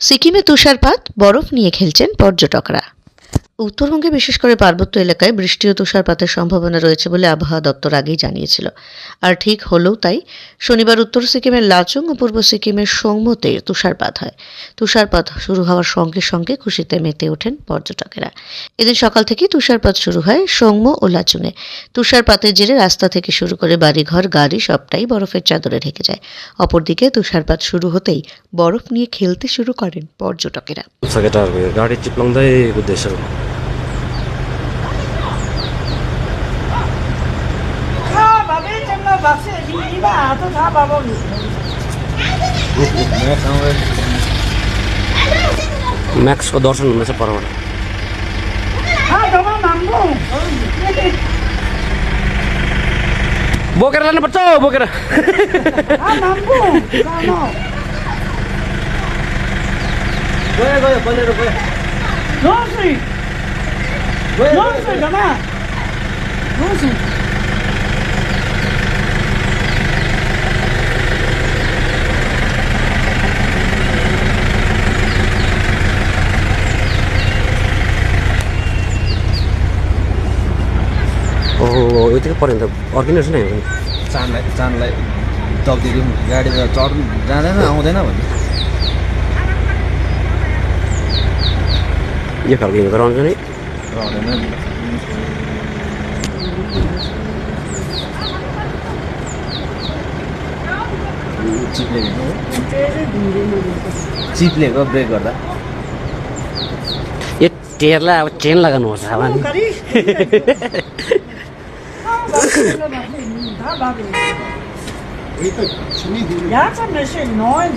সিকিমে তুষারপাত বরফ নিয়ে খেলছেন পর্যটকরা। উত্তরবঙ্গে বিশেষ করে পার্বত্য এলাকায় বৃষ্টি ও তুষারপাতের সম্ভাবনা রয়েছে বলে আবহাওয়া দপ্তর আগেই জানিয়েছিল। আর ঠিক হলেও তাই শনিবার উত্তর সিকিমের লাচুং ও পূর্ব সিকিমের সৌম্যতে তুষারপাত হয়। তুষারপাত শুরু হওয়ার সঙ্গে সঙ্গে খুশিতে মেতে ওঠেন পর্যটকেরা। এদিন সকাল থেকেই তুষারপাত শুরু হয় সৌম্য ও লাচুংয়ে। তুষারপাতের জেরে রাস্তা থেকে শুরু করে বাড়িঘর, গাড়ি সবটাই বরফের চাদরে ঢেকে যায়। অপরদিকে তুষারপাত শুরু হতেই বরফ নিয়ে খেলতে শুরু করেন পর্যটকেরা। 정말 밥에 이봐 또 가 밥은 म्याक्सको दर्शन हुँदैछ परबाट 가 너무 망고 बोकेर लानुपर्छ हौ, बोकेर 가 망고 가노 गयो गयो बलेर गयो यतिकै पऱ्यो भने त। अर्किने रहेछ नि हामी पनि। चाँदलाई चाँदलाई दबिदिएको गाडी त चढ्नु जाँदैन आउँदैन भन्ने। यो खालको हिँडेर आउँछ नि। चिप्लेको ब्रेक गर्दा। यो टेरलाई अब चेन लगाउनुपर्छ 여기까지 준비 되는. 야참 몇시 넣어야